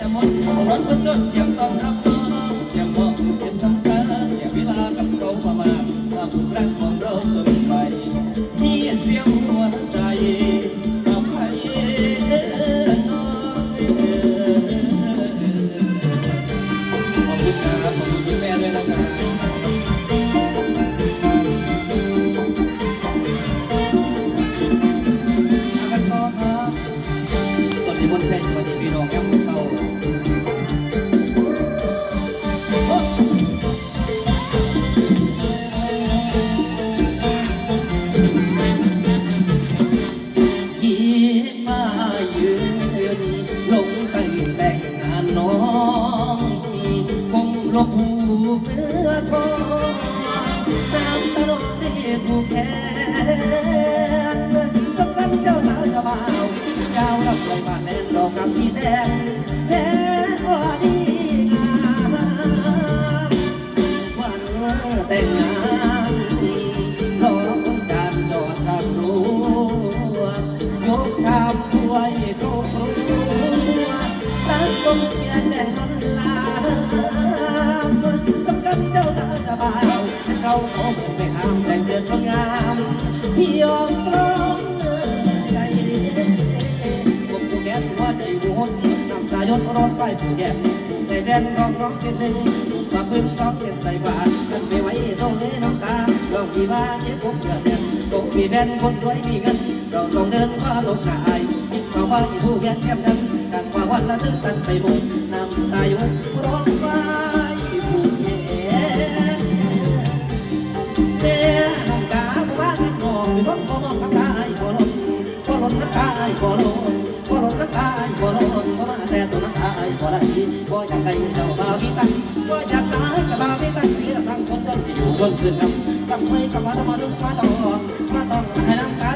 จะหมดรถจนจนยังต้องรับ คงหูเนื้อทองน้ำตาลงได้ผูกแขนจำกันเจ้าสาวเจ้าบ่าวเจ้ารับไว้บ้านแน่นรองกับพี่แดงแดงว่าดีงามวันแต่งงานรอคนจานจอดทางรั้วยกชามถ้วยโต๊ะตั้งตรงเกียนแดงมันลาำตายดร้อนไปถูกแกนในแดนกองร้องเจ็ดหนึ่งฝากพื้นสองเจ็ดใส่บาทกันไปไว้ตรงนี้น้ำตาลองพี่ว่าเจ็บผมเดือดเดือดตกมีแบนคนรวยมีเงิน เราต้องเดินข้าลงหน้าอายคิดเขาว่าผู้แก่แก้มดำกันว่าวันละตึ้งตันไปหมดน้ำตาอยู่ร้อนไฟผู้แก่เจ้าน้องกาผู้ว่าที่นองมีคนขอมองน้ำตาไอ้บ่ลนบ่ลนน้ำตาไอ้บ่ลนบ่ลนน้ำตาไอ้บ่ลน บ่ได้บ่อยากได้เจ้าบ่าวพี่ตั้งบ่อยากได้กับบ่าวพี่ตั้งพี่ละทั้งคนเดินอยู่บนพื้นน้ำตั้งไม่กับว่าต้องมาลุกมาต้องมาต้องให้น้ำตา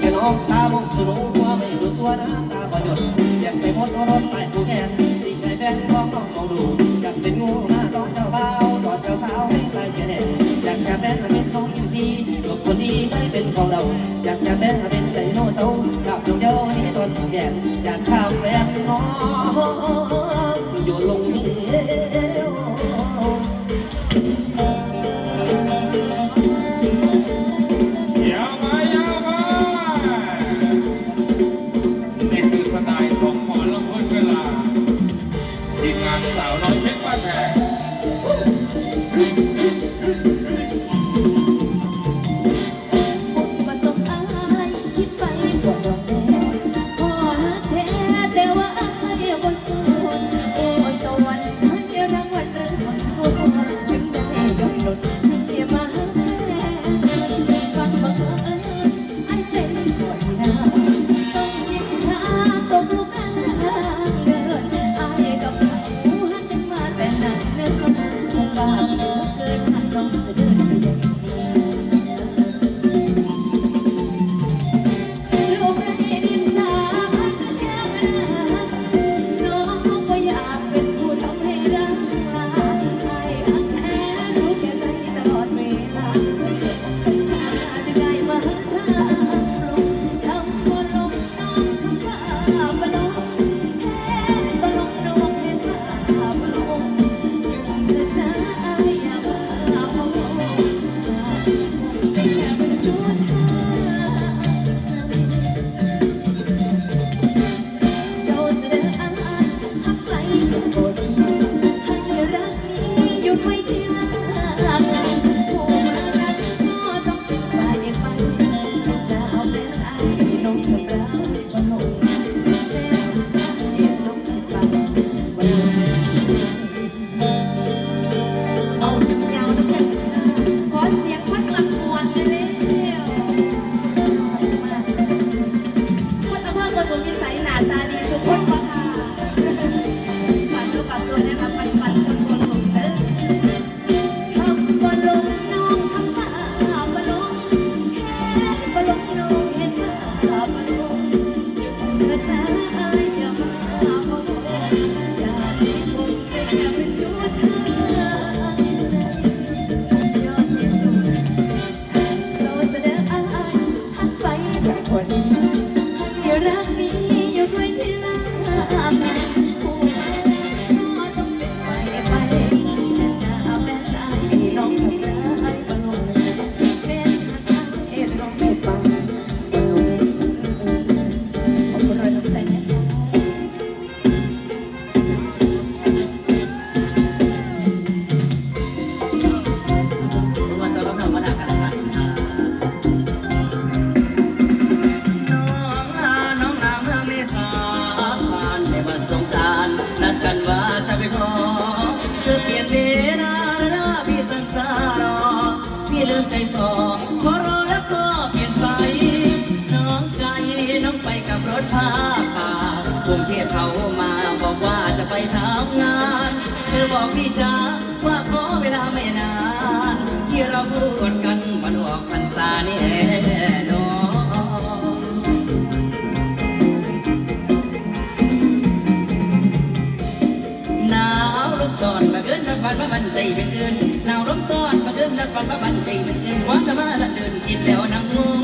แกน้องตาบองสุดหัวไม่รู้ตัวนะตาประโยชน์อยากไปหมดรถไปผู้แก่สิ่งใดแฟนมองน้องมองดูอยากเป็นงูหน้าต้องเจ้าบ่าวดอดเจ้าสาวไม่ใจเจเด็อยากจะเป็นเป็นน้องอินซีลูกคนนี้ไม่เป็นของเรา อยากจะเป็นเป็น อนมาบันใจเป็นอื่นหนาวร้อนต้อนมาเอื้อนนักฟังมาบันใจเป็นอื่นหวานแต่ว่าละเดินกินแล้วนั่งงง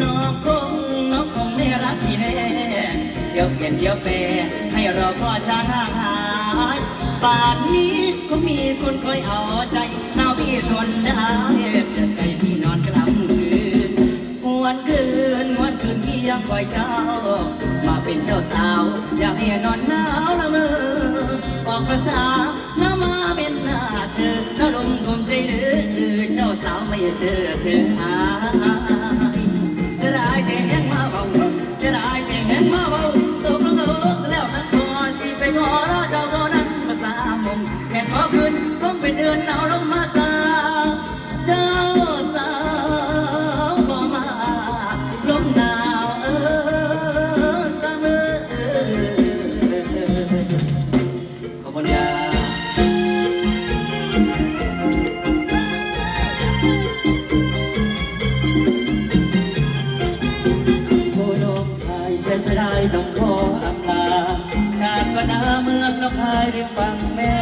นอกคงนอกคงไม่รักพี่แน่เดี๋ยวเปลี่ยนเดี๋ยวแปรให้รอก็จะห่าหายป่านนี้ก็มีคนคอยเอาใจหนาวพี่ทนได้จะใจพี่นอนกลางคืนวันคืนวันคืนพี่ยังคอยเจ้า มาเป็นเจ้าสาว อยากให้นอนหนาวละเมอออกภาษา เจอเจอหา ต้องขออำลาการก็นาเมืองนกคายเรียมฟังแม่